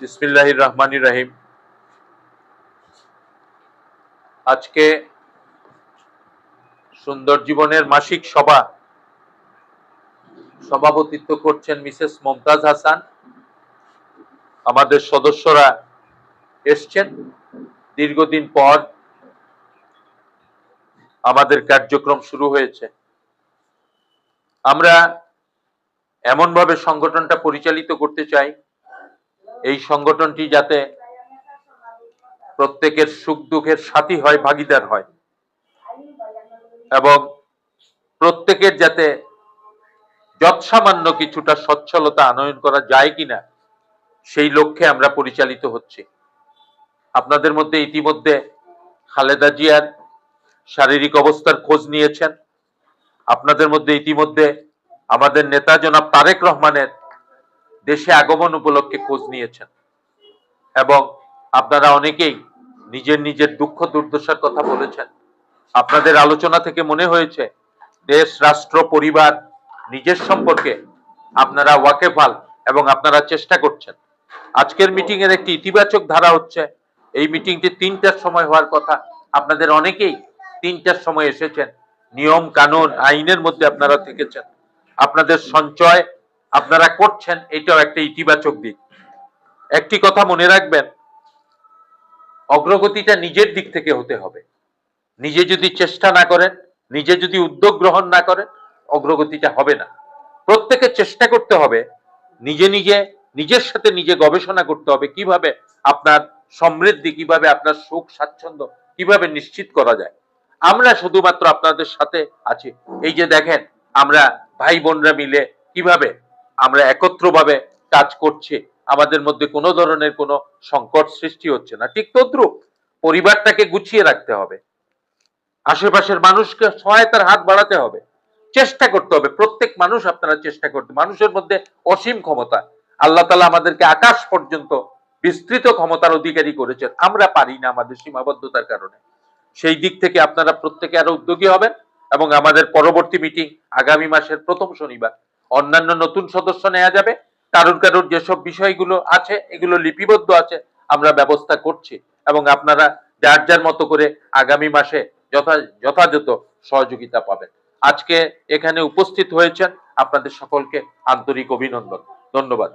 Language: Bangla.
বিসমিল্লাহ রহমান রাহিম। আজকে সুন্দর জীবনের মাসিক সভা। সভাপতিত্ব করছেন মিসেস মমতাজ হাসান। আমাদের সদস্যরা এসছেন। দীর্ঘদিন পর আমাদের কার্যক্রম শুরু হয়েছে। আমরা এমনভাবে সংগঠনটা পরিচালিত করতে চাই এই সংগঠনটি যাতে প্রত্যেকের সুখ দুঃখের সাথী হয়, ভাগিদার হয় এবং প্রত্যেকের যাতে যৎসামান্য কিছুটা সচ্ছলতা আনয়ন করা যায় কিনা, সেই লক্ষ্যে আমরা পরিচালিত হচ্ছি। আপনাদের মধ্যে ইতিমধ্যে খালেদা জিয়ার শারীরিক অবস্থার খোঁজ নিয়েছেন। আপনাদের মধ্যে ইতিমধ্যে আমাদের নেতা জনাব তারেক রহমানের দেশে আগমন উপলক্ষে খোঁজ নিয়েছেন। এবং আপনারা অনেকেই নিজের নিজের দুঃখ দুর্দশার কথা বলেছেন। আপনাদের আলোচনা থেকে মনে হয়েছে, দেশ, রাষ্ট্র, পরিবার নিজের সম্পর্কে আপনারা ওয়াকেফাল এবং আপনারা চেষ্টা করছেন। আজকের মিটিং এর একটি ইতিবাচক ধারা হচ্ছে, এই মিটিংটি তিনটার সময় হওয়ার কথা। আপনাদের অনেকেই তিনটার সময় এসেছেন। নিয়ম, কানুন, আইনের মধ্যে আপনারা থেকেছেন। আপনাদের সঞ্চয় আপনারা করছেন, এটাও একটা ইতিবাচক দিক। একটি কথা মনে রাখবেন, অগ্রগতিটা নিজের দিক থেকে হতে হবে। নিজে যদি চেষ্টা না করেন, নিজে যদি উদ্যোগ গ্রহণ না করেন, অগ্রগতিটা হবে না। প্রত্যেকের চেষ্টা করতে হবে, নিজে নিজে, নিজের সাথে নিজে গবেষণা করতে হবে কীভাবে আপনার সমৃদ্ধি, কীভাবে আপনার সুখ, স্বাচ্ছন্দ্য, কীভাবে নিশ্চিত করা যায়। আমরা শুধুমাত্র আপনাদের সাথে আছি। এই যে দেখেন, আমরা ভাই বোনরা মিলে কীভাবে আমরা একত্রভাবে কাজ করছি, আমাদের মধ্যে কোনো ধরনের কোনো সংকট সৃষ্টি হচ্ছে না। ঠিক তদ্রুপ পরিবারটাকে গুছিয়ে রাখতে হবে। আশেপাশের মানুষকে সহায়তার হাত বাড়াতে হবে। চেষ্টা করতে হবে। প্রত্যেক মানুষ আপনারা চেষ্টা করতে মানুষের মধ্যে অসীম ক্ষমতা। আল্লাহ তালা আমাদেরকে আকাশ পর্যন্ত বিস্তৃত ক্ষমতার অধিকারী করেছেন। আমরা পারি না আমাদের সীমাবদ্ধতার কারণে। সেই দিক থেকে আপনারা প্রত্যেকে আরও উদ্যোগী হবেন এবং আমাদের পরবর্তী মিটিং আগামী মাসের প্রথম শনিবার অন্যান্য নতুন সদস্য নেওয়া যাবে। কারোর কারোর যেসব বিষয়গুলো আছে, এগুলো লিপিবদ্ধ আছে, আমরা ব্যবস্থা করছি। এবং আপনারা যার যার মতো করে আগামী মাসে যথা, যথাযথ সহযোগিতা পাবেন। আজকে এখানে উপস্থিত হয়েছেন আপনাদের সকলকে আন্তরিক অভিনন্দন। ধন্যবাদ।